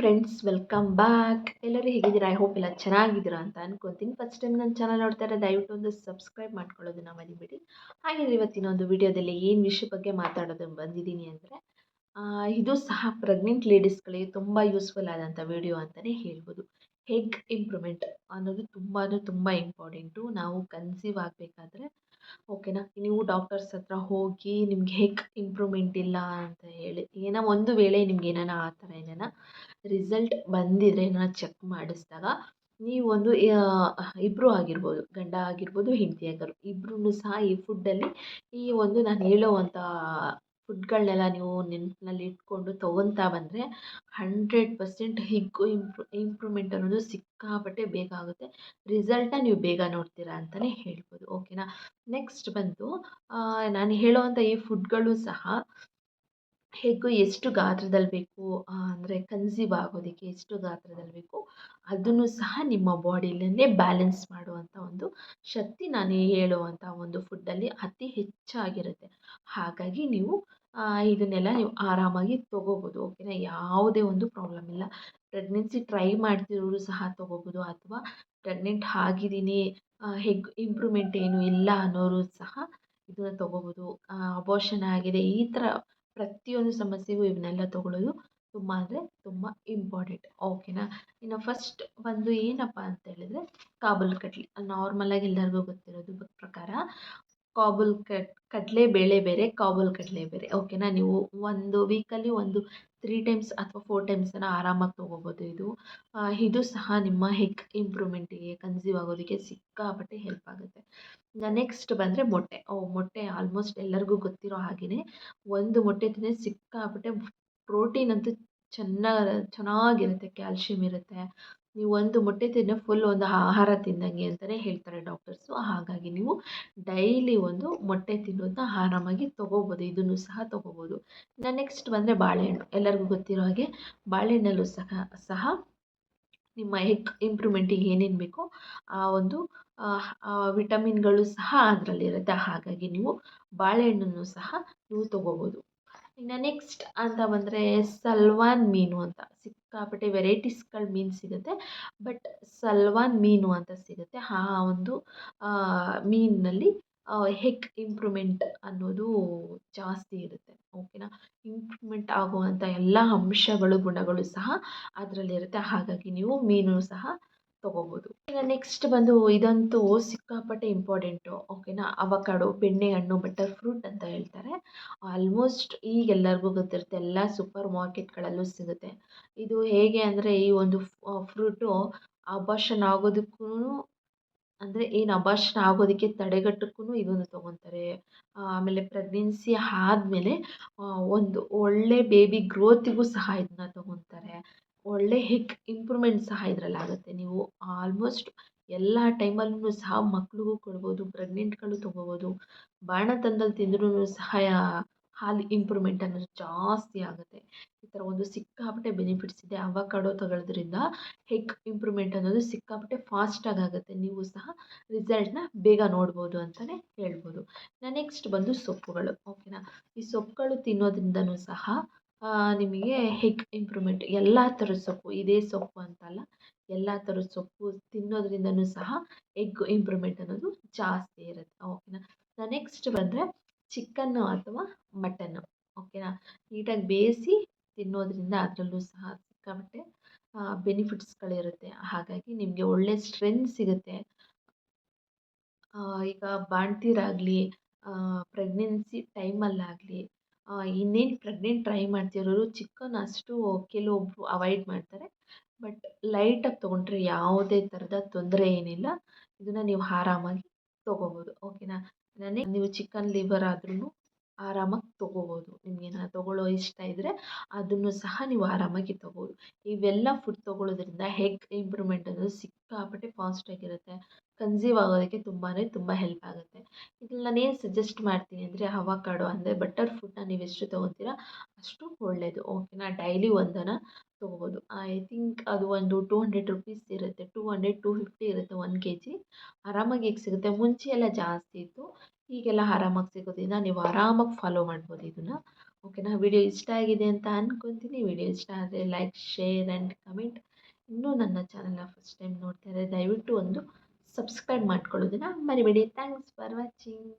Friends welcome back ಎಲ್ಲರೂ ಹೇಗಿದ್ದೀರಾ? I hope ಎಲ್ಲ ಚೆನ್ನಾಗಿದ್ದೀರಾ ಅಂತ ಅನ್ಕೊತೀನಿ. ಫಸ್ಟ್ ಟೈಮ್ ನನ್ನ ಚಾನಲ್ ನೋಡ್ತಾ ದಯವಿಟ್ಟು ಒಂದು ಸಬ್ಸ್ಕ್ರೈಬ್ ಮಾಡ್ಕೊಳ್ಳೋದನ್ನ ಮರಿಬೇಡಿ. ಹಾಗಿದ್ರೆ ಇವತ್ತಿನ ಒಂದು ವಿಡಿಯೋದಲ್ಲಿ ಏನು ವಿಷಯ ಬಗ್ಗೆ ಮಾತಾಡೋದು ಬಂದಿದ್ದೀನಿ ಅಂದರೆ ಇದು ಸಹ ಪ್ರೆಗ್ನೆಂಟ್ ಲೇಡೀಸ್ಗಳಿಗೆ ತುಂಬ ಯೂಸ್ಫುಲ್ ಆದಂಥ ವಿಡಿಯೋ ಅಂತಲೇ ಹೇಳ್ಬೋದು. ಹೆಗ್ ಇಂಪ್ರೂವ್ಮೆಂಟ್ ಅನ್ನೋದು ತುಂಬಾ ತುಂಬ ಇಂಪಾರ್ಟೆಂಟು ನಾವು ಕನ್ಸೀವ್ ಆಗಬೇಕಾದ್ರೆ ಓಕೆನಾ? ನೀವು ಡಾಕ್ಟರ್ಸ್ ಹತ್ರ ಹೋಗಿ ನಿಮ್ಗೆ ಹೇಗೆ ಇಂಪ್ರೂವ್ಮೆಂಟ್ ಇಲ್ಲ ಅಂತ ಹೇಳಿ. ಏನೋ ಒಂದು ವೇಳೆ ನಿಮ್ಗೆ ಏನಾರ ಆ ಥರ ಏನಾರ ರಿಸಲ್ಟ್ ಬಂದಿದ್ರೆ ಏನಾರ ಚೆಕ್ ಮಾಡಿಸಿದಾಗ ನೀವೊಂದು ಇಬ್ಬರು ಆಗಿರ್ಬೋದು, ಗಂಡ ಆಗಿರ್ಬೋದು, ಹೆಂಡತಿ ಆಗಿರ್ಬೋದು ಸಹ ಈ ಫುಡ್ಡಲ್ಲಿ ಈ ಒಂದು ನಾನು ಹೇಳೋವಂಥ ಫುಡ್ಗಳನ್ನೆಲ್ಲ ನೀವು ನೆನಪಿನಲ್ಲಿ ಇಟ್ಕೊಂಡು ತೊಗೊತಾ ಬಂದರೆ ಹಂಡ್ರೆಡ್ ಪರ್ಸೆಂಟ್ ಹಿಗ್ಗು ಇಂಪ್ರೂ, ಇಂಪ್ರೂವ್ಮೆಂಟ್ ಅನ್ನೋದು ಸಿಕ್ಕಾಪಟ್ಟೆ ಬೇಗ ಆಗುತ್ತೆ. ರಿಸಲ್ಟನ್ನ ನೀವು ಬೇಗ ನೋಡ್ತೀರಾ ಅಂತಲೇ ಹೇಳ್ಬೋದು, ಓಕೆನಾ? ನೆಕ್ಸ್ಟ್ ಬಂದು ನಾನು ಹೇಳೋವಂಥ ಈ ಫುಡ್ಗಳು ಸಹ ಹೆಗ್ಗು ಎಷ್ಟು ಗಾತ್ರದಲ್ಲಿ ಬೇಕು ಅಂದರೆ ಕನ್ಸೀವ್ ಆಗೋದಕ್ಕೆ ಎಷ್ಟು ಗಾತ್ರದಲ್ಲಿ ಬೇಕು, ಅದನ್ನು ಸಹ ನಿಮ್ಮ ಬಾಡಿಲನ್ನೇ ಬ್ಯಾಲೆನ್ಸ್ ಮಾಡುವಂಥ ಒಂದು ಶಕ್ತಿ ನಾನು ಹೇಳುವಂಥ ಒಂದು ಫುಡ್ಡಲ್ಲಿ ಅತಿ ಹೆಚ್ಚಾಗಿರುತ್ತೆ. ಹಾಗಾಗಿ ನೀವು ಇದನ್ನೆಲ್ಲ ನೀವು ಆರಾಮಾಗಿ ತೊಗೋಬೋದು, ಓಕೆನಾ? ಯಾವುದೇ ಒಂದು ಪ್ರಾಬ್ಲಮ್ ಇಲ್ಲ. ಪ್ರೆಗ್ನೆನ್ಸಿ ಟ್ರೈ ಮಾಡ್ತಿರೋರು ಸಹ ತೊಗೋಬೋದು ಅಥವಾ ಪ್ರೆಗ್ನೆಂಟ್ ಆಗಿದ್ದೀನಿ ಹೆಗ್ ಇಂಪ್ರೂವ್ಮೆಂಟ್ ಏನೂ ಇಲ್ಲ ಅನ್ನೋರು ಸಹ ಇದನ್ನು ತೊಗೋಬೋದು. ಅಬೋರ್ಷನ್ ಆಗಿದೆ, ಈ ಥರ ಪ್ರತಿಯೊಂದು ಸಮಸ್ಯೆಗೂ ಇವನ್ನೆಲ್ಲ ತೊಗೊಳ್ಳೋದು ತುಂಬ ಅಂದರೆ ತುಂಬ ಇಂಪಾರ್ಟೆಂಟ್, ಓಕೆನಾ? ಇನ್ನು ಫಸ್ಟ್ ಬಂದು ಏನಪ್ಪ ಅಂತ ಹೇಳಿದ್ರೆ, ಕಾಬೂಲ್ ಕಡ್ಲೆ ನಾರ್ಮಲಾಗಿ ಎಲ್ಲರಿಗೂ ಗೊತ್ತಿರೋದು ಪ್ರಕಾರ ಕಾಬೂಲ್ ಕಡಲೆ ಬೇಳೆ ಬೇರೆ, ಕಾಬೂಲ್ ಕಡಲೆ ಬೇರೆ. ಓಕೆನಾ ನೀವು ಒಂದು ವೀಕಲ್ಲಿ ಒಂದು ತ್ರೀ ಟೈಮ್ಸ್ ಅಥವಾ ಫೋರ್ ಟೈಮ್ಸನ್ನು ಆರಾಮಾಗಿ ತೊಗೋಬೋದು ಇದು. ಇದು ಸಹ ನಿಮ್ಮ ಹೆಗ್ ಇಂಪ್ರೂವ್ಮೆಂಟಿಗೆ ಕನ್ಸೀವ್ ಆಗೋದಕ್ಕೆ ಸಿಕ್ಕಾಪಟ್ಟೆ ಹೆಲ್ಪ್ ಆಗುತ್ತೆ. ನೆಕ್ಸ್ಟ್ ಬಂದರೆ ಮೊಟ್ಟೆ. ಓ, ಮೊಟ್ಟೆ ಆಲ್ಮೋಸ್ಟ್ ಎಲ್ಲರಿಗೂ ಗೊತ್ತಿರೋ ಹಾಗೆಯೇ ಒಂದು ಮೊಟ್ಟೆ ತಿಂದರೆ ಸಿಕ್ಕಾಪಟ್ಟೆ ಪ್ರೋಟೀನ್ ಅಂತೂ ಚೆನ್ನಾಗಿ, ಚೆನ್ನಾಗಿರುತ್ತೆ ಕ್ಯಾಲ್ಸಿಯಂ ಇರುತ್ತೆ. ನೀವು ಒಂದು ಮೊಟ್ಟೆ ತಿಂದರೆ ಫುಲ್ ಒಂದು ಆಹಾರ ತಿಂದಂಗೆ ಅಂತಲೇ ಹೇಳ್ತಾರೆ ಡಾಕ್ಟರ್ಸು ಹಾಗಾಗಿ ನೀವು ಡೈಲಿ ಒಂದು ಮೊಟ್ಟೆ ತಿನ್ನೋದನ್ನ ಆರಾಮಾಗಿ ತೊಗೋಬೋದು. ಇದನ್ನು ಸಹ ತೊಗೋಬೋದು. ಇನ್ನು ನೆಕ್ಸ್ಟ್ ಬಂದರೆ ಬಾಳೆಹಣ್ಣು. ಎಲ್ಲರಿಗೂ ಗೊತ್ತಿರೋ ಹಾಗೆ ಬಾಳೆಹಣ್ಣಲ್ಲೂ ಸಹ ಸಹ ನಿಮ್ಮ ಹೆಗ್ ಇಂಪ್ರೂವ್ಮೆಂಟಿಗೆ ಏನೇನು ಬೇಕೋ ಆ ಒಂದು ವಿಟಮಿನ್ಗಳು ಸಹ ಅದರಲ್ಲಿರುತ್ತೆ ಹಾಗಾಗಿ ನೀವು ಬಾಳೆಹಣ್ಣನ್ನು ಸಹ ನೀವು ತೊಗೋಬೋದು. ಇನ್ನು ನೆಕ್ಸ್ಟ್ ಅಂತ ಬಂದರೆ ಸಲ್ವಾನ್ ಮೀನು ಅಂತ. ಸಿಕ್ಕಾಪಟ್ಟೆ ವೆರೈಟೀಸ್ಗಳ ಮೀನು ಸಿಗುತ್ತೆ. ಬಟ್ ಸಲ್ವಾನ್ ಮೀನು ಅಂತ ಸಿಗುತ್ತೆ. ಆ ಒಂದು ಮೀನಿನಲ್ಲಿ ಹೆಗ್ ಇಂಪ್ರೂವ್ಮೆಂಟ್ ಅನ್ನೋದು ಜಾಸ್ತಿ ಇರುತ್ತೆ. ಓಕೆನಾ? ಇಂಪ್ರೂವ್ಮೆಂಟ್ ಆಗುವಂಥ ಎಲ್ಲ ಅಂಶಗಳು, ಗುಣಗಳು ಸಹ ಅದರಲ್ಲಿರುತ್ತೆ. ಹಾಗಾಗಿ ನೀವು ಮೀನು ಸಹ ತೊಗೋಬೋದು. ಈಗ ನೆಕ್ಸ್ಟ್ ಬಂದು ಇದಂತೂ ಸಿಕ್ಕಾಪಟ್ಟೆ ಇಂಪಾರ್ಟೆಂಟು ಓಕೆನಾ ಅವಕಾಡೊ, ಬೆಣ್ಣೆ, ಹಣ್ಣು ಬಟರ್ ಫ್ರೂಟ್ ಅಂತ ಹೇಳ್ತಾರೆ. ಆಲ್ಮೋಸ್ಟ್ ಈಗ ಎಲ್ಲರಿಗೂ ಗೊತ್ತಿರುತ್ತೆ, ಎಲ್ಲ ಸೂಪರ್ ಮಾರ್ಕೆಟ್ಗಳಲ್ಲೂ ಸಿಗುತ್ತೆ. ಇದು ಹೇಗೆ ಅಂದರೆ ಈ ಒಂದು ಫ್ರೂಟು ಅಬಾರ್ಷನ್ ಆಗೋದಕ್ಕೂ ಅಂದರೆ ಏನು ಅಬಾರ್ಷನ್ ಆಗೋದಕ್ಕೆ ತಡೆಗಟ್ಟಕ್ಕೂ ಇದೊಂದು ತೊಗೊತಾರೆ. ಆಮೇಲೆ ಪ್ರೆಗ್ನೆನ್ಸಿ ಆದಮೇಲೆ ಒಂದು ಒಳ್ಳೆ ಬೇಬಿ ಗ್ರೋತಿಗೂ ಸಹ ಇದನ್ನ ತೊಗೊತಾರೆ. ಒಳ್ಳೆ ಹೆಗ್ ಇಂಪ್ರೂವ್ಮೆಂಟ್ ಸಹ ಇದರಲ್ಲಾಗುತ್ತೆ ನೀವು ಆಲ್ಮೋಸ್ಟ್ ಎಲ್ಲ ಟೈಮಲ್ಲೂ ಸಹ ಮಕ್ಳಿಗೂ ಕೊಡ್ಬೋದು, ಪ್ರೆಗ್ನೆಂಟ್ಗಳು ತೊಗೋಬೋದು ಬಾಣಂತನದಲ್ಲಿ ತಿಂದ್ರೂ ಸಹ ಹಾಲು ಇಂಪ್ರೂವ್ಮೆಂಟ್ ಅನ್ನೋದು ಜಾಸ್ತಿ ಆಗುತ್ತೆ. ಈ ಥರ ಒಂದು ಸಿಕ್ಕಾಪಟ್ಟೆ ಬೆನಿಫಿಟ್ಸ್ ಇದೆ ಅವಕಾಡೋ ತಗೊಳ್ಳೋದ್ರಿಂದ ಹೆಕ್ ಇಂಪ್ರೂವ್ಮೆಂಟ್ ಅನ್ನೋದು ಸಿಕ್ಕಾಪಟ್ಟೆ ಫಾಸ್ಟಾಗಿ ಆಗುತ್ತೆ. ನೀವು ಸಹ ರಿಸಲ್ಟ್ನ ಬೇಗ ನೋಡ್ಬೋದು ಅಂತಲೇ ಹೇಳ್ಬೋದು. ನೆಕ್ಸ್ಟ್ ಬಂದು ಸೊಪ್ಪುಗಳು. ಓಕೆನಾ ಈ ಸೊಪ್ಪುಗಳು ತಿನ್ನೋದ್ರಿಂದನೂ ಸಹ ನಿಮಗೆ ಹೆಗ್ ಇಂಪ್ರೂವ್ಮೆಂಟ್ ಎಲ್ಲ ಥರದ ಸೊಪ್ಪು, ಇದೇ ಸೊಪ್ಪು ಅಂತಲ್ಲ, ಎಲ್ಲ ಥರದ ಸೊಪ್ಪು ತಿನ್ನೋದ್ರಿಂದನೂ ಸಹ ಎಗ್ ಇಂಪ್ರೂವ್ಮೆಂಟ್ ಅನ್ನೋದು ಜಾಸ್ತಿ ಇರುತ್ತೆ. ಓಕೆನಾ ನೆಕ್ಸ್ಟ್ ಬಂದರೆ ಚಿಕನ್ನು ಅಥವಾ ಮಟನ್ನು ಓಕೆನಾ ನೀಟಾಗಿ ಬೇಯಿಸಿ ತಿನ್ನೋದ್ರಿಂದ ಅದರಲ್ಲೂ ಸಹ ಸಿಕ್ಕಾಪಟ್ಟೆ ಬೆನಿಫಿಟ್ಸ್ಗಳಿರುತ್ತೆ ಹಾಗಾಗಿ ನಿಮಗೆ ಒಳ್ಳೆ ಸ್ಟ್ರೆಂತ್ ಸಿಗುತ್ತೆ. ಈಗ ಬಾಣ್ತಿರಾಗಲಿ ಪ್ರೆಗ್ನೆನ್ಸಿ ಟೈಮಲ್ಲಾಗಲಿ ಇನ್ನೇನು ಪ್ರೆಗ್ನೆಂಟ್ ಟ್ರೈ ಮಾಡ್ತಿರೋರು ಚಿಕನ್ ಅಷ್ಟು ಕೆಲವೊಬ್ಬರು ಅವಾಯ್ಡ್ ಮಾಡ್ತಾರೆ. ಬಟ್ ಲೈಟಾಗಿ ತೊಗೊಂಡ್ರೆ ಯಾವುದೇ ಥರದ ತೊಂದರೆ ಏನಿಲ್ಲ. ಇದನ್ನು ನೀವು ಆರಾಮಾಗಿ ತೊಗೋಬೋದು. ಓಕೆನಾ? ನನಗೆ ನೀವು ಚಿಕನ್ ಲಿವರ್ ಆದ್ರೂ ಆರಾಮಾಗಿ ತೊಗೋಬೋದು. ನಿಮಗೇನಾದ್ರು ತೊಗೊಳ್ಳೋ ಇಷ್ಟ ಇದ್ದರೆ ಅದನ್ನು ಸಹ ನೀವು ಆರಾಮಾಗಿ ತೊಗೋಬೋದು. ಇವೆಲ್ಲ ಫುಡ್ ತೊಗೊಳ್ಳೋದ್ರಿಂದ ಹೆಗ್ ಇಂಪ್ರೂವ್ಮೆಂಟ್ ಅನ್ನೋದು ಸಿಕ್ಕಾಪಟ್ಟೆ ಫಾಸ್ಟಾಗಿರುತ್ತೆ ಕನ್ಸೀವ್ ಆಗೋದಕ್ಕೆ ತುಂಬಾ ತುಂಬ ಹೆಲ್ಪ್ ಆಗುತ್ತೆ. ಇದ್ರಲ್ಲಿ ನಾನು ಏನು ಸಜೆಸ್ಟ್ ಮಾಡ್ತೀನಿ ಅಂದರೆ ಹವಾಕಾಡು ಅಂದರೆ ಬಟರ್ ಫುಡ್ನ ನೀವು ಎಷ್ಟು ತೊಗೊತೀರ ಅಷ್ಟು ಒಳ್ಳೆಯದು ಓಕೆನಾ ಡೈಲಿ ಒಂದನ್ನು ತೊಗೋಬೋದು. ಐ ಥಿಂಕ್ ಅದು ಒಂದು ಟು ಹಂಡ್ರೆಡ್ ರುಪೀಸ್ ಇರುತ್ತೆ. ಟು ಹಂಡ್ರೆಡ್ ಟು ಫಿಫ್ಟಿ ಇರುತ್ತೆ ಒಂದು ಕೆ ಜಿ ಆರಾಮಾಗಿ ಈಗ ಸಿಗುತ್ತೆ? ಮುಂಚೆ ಎಲ್ಲ ಜಾಸ್ತಿ ಇತ್ತು. ಈಗೆಲ್ಲ ಆರಾಮಾಗಿ ಸಿಗೋದ್ರಿಂದ ನೀವು ಆರಾಮಾಗಿ ಫಾಲೋ ಮಾಡ್ಬೋದು ಇದನ್ನು. ಓಕೆನಾ ವಿಡಿಯೋ ಇಷ್ಟ ಆಗಿದೆ ಅಂತ ಅಂದ್ಕೊತೀನಿ ವಿಡಿಯೋ ಇಷ್ಟ ಆದರೆ ಲೈಕ್ ಶೇರ್ ಆ್ಯಂಡ್ ಕಮೆಂಟ್ ಇನ್ನೂ ನನ್ನ ಚಾನಲ್ನ ಫಸ್ಟ್ ಟೈಮ್ ನೋಡ್ತಾರೆ ದಯವಿಟ್ಟು ಒಂದು ಸಬ್ಸ್ಕ್ರೈಬ್ ಮಾಡ್ಕೊಳ್ಳೋದನ್ನು ಮರಿಬೇಡಿ. Thanks for watching